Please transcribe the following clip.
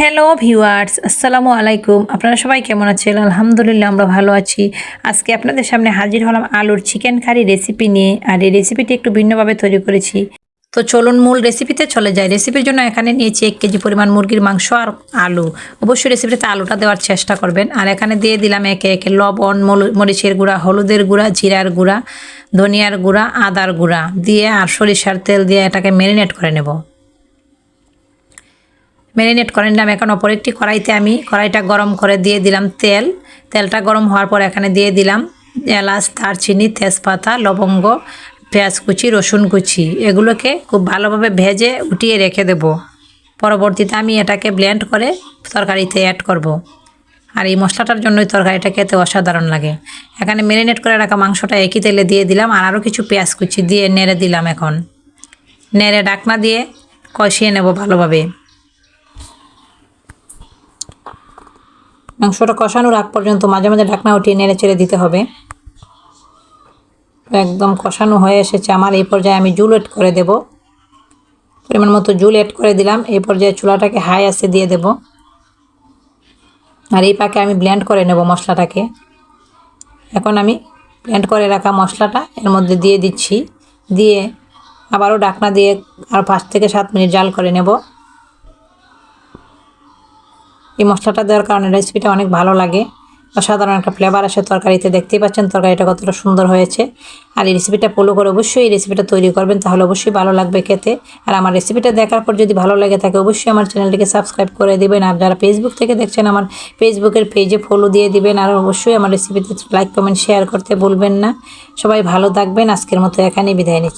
Hello viewers আসসালামু আলাইকুম আপনারা সবাই কেমন আছেন? আলহামদুলিল্লাহ, আমরা ভালো আছি। আজকে আপনাদের সামনে হাজির হলাম আলুর চিকেন কারি রেসিপি নিয়ে। আর এই রেসিপিটি একটু ভিন্নভাবে তৈরি করেছি। তো চলুন মূল রেসিপিতে চলে যাই। রেসিপির জন্য এখানে নিয়েছি এক কেজি পরিমাণ মুরগির মাংস আর আলু। অবশ্যই রেসিপিতে আলুটা দেওয়ার চেষ্টা করবেন। আর এখানে দিয়ে দিলাম একে একে লবণ মরিচের গুঁড়া, হলুদের গুঁড়া, জিরার গুঁড়া, ধনিয়ার গুঁড়া, আদার গুঁড়া। দিয়ে আর সরিষার তেল দিয়ে এটাকে ম্যারিনেট করে নেব। ম্যারিনেট করে নিলাম এখন অপর একটি কড়াইতে আমি কড়াইটা গরম করে দিয়ে দিলাম তেল। তেলটা গরম হওয়ার পর এখানে দিয়ে দিলাম এলাচ, দারচিনি, তেজপাতা, লবঙ্গ, পেঁয়াজ কুচি, রসুন কুচি। এগুলোকে খুব ভালোভাবে ভেজে উঠিয়ে রেখে দেব। পরবর্তীতে আমি এটাকে ব্লেন্ড করে তরকারিতে অ্যাড করব। আর এই মশলাটার জন্যই তরকারিটা খেতে অসাধারণ লাগে। এখানে ম্যারিনেট করে রাখা মাংসটা একই তেলে দিয়ে দিলাম আর আরও কিছু পেঁয়াজ কুচি দিয়ে নেড়ে দিলাম এখন। নেড়ে ডাকনা দিয়ে কষিয়ে নেব ভালোভাবে। মাংসটা কষানোর আগ পর্যন্ত মাঝে মাঝে ঢাকনা উঠিয়ে নেড়ে চেড়ে দিতে হবে। একদম কষানো হয়ে এসেছে। আমার এই পর্যায়ে আমি জুল এড করে দেব। পরিমাণ মতো জুল এড করে দিলাম। এই পর্যায়ে চুলাটাকে হাই আসে দিয়ে দেব। আর এই পাকে আমি ব্লেন্ড করে নেব মশলাটাকে। এখন আমি ব্লেন্ড করে রাখা মশলাটা এর মধ্যে দিয়ে দিচ্ছি। দিয়ে আবারও ঢাকনা দিয়ে আর পাঁচ থেকে সাত মিনিট জাল করে নেব। এই মশলাটা দেওয়ার কারণে রেসিপিটা অনেক ভালো লাগে। অসাধারণ একটা ফ্লেভার আসে তরকারিতে, দেখতেই পাচ্ছেন তরকারিটা কতটা সুন্দর হয়েছে। আর এই রেসিপিটা ফলো করে অবশ্যই এই রেসিপিটা তৈরি করবেন, তাহলে অবশ্যই ভালো লাগবে খেতে। আর আমার রেসিপিটা দেখার পর যদি ভালো লাগে থাকে, অবশ্যই আমার চ্যানেলটিকে সাবস্ক্রাইব করে দেবেন। আর যারা ফেসবুক থেকে দেখছেন, আমার ফেসবুকের পেজে ফলো দিয়ে দিবেন। আর অবশ্যই আমার রেসিপিতে লাইক কমেন্ট শেয়ার করতে বলবেন না। সবাই ভালো থাকবেন। আজকের মতো এখানেই বিদায় নিচ্ছি।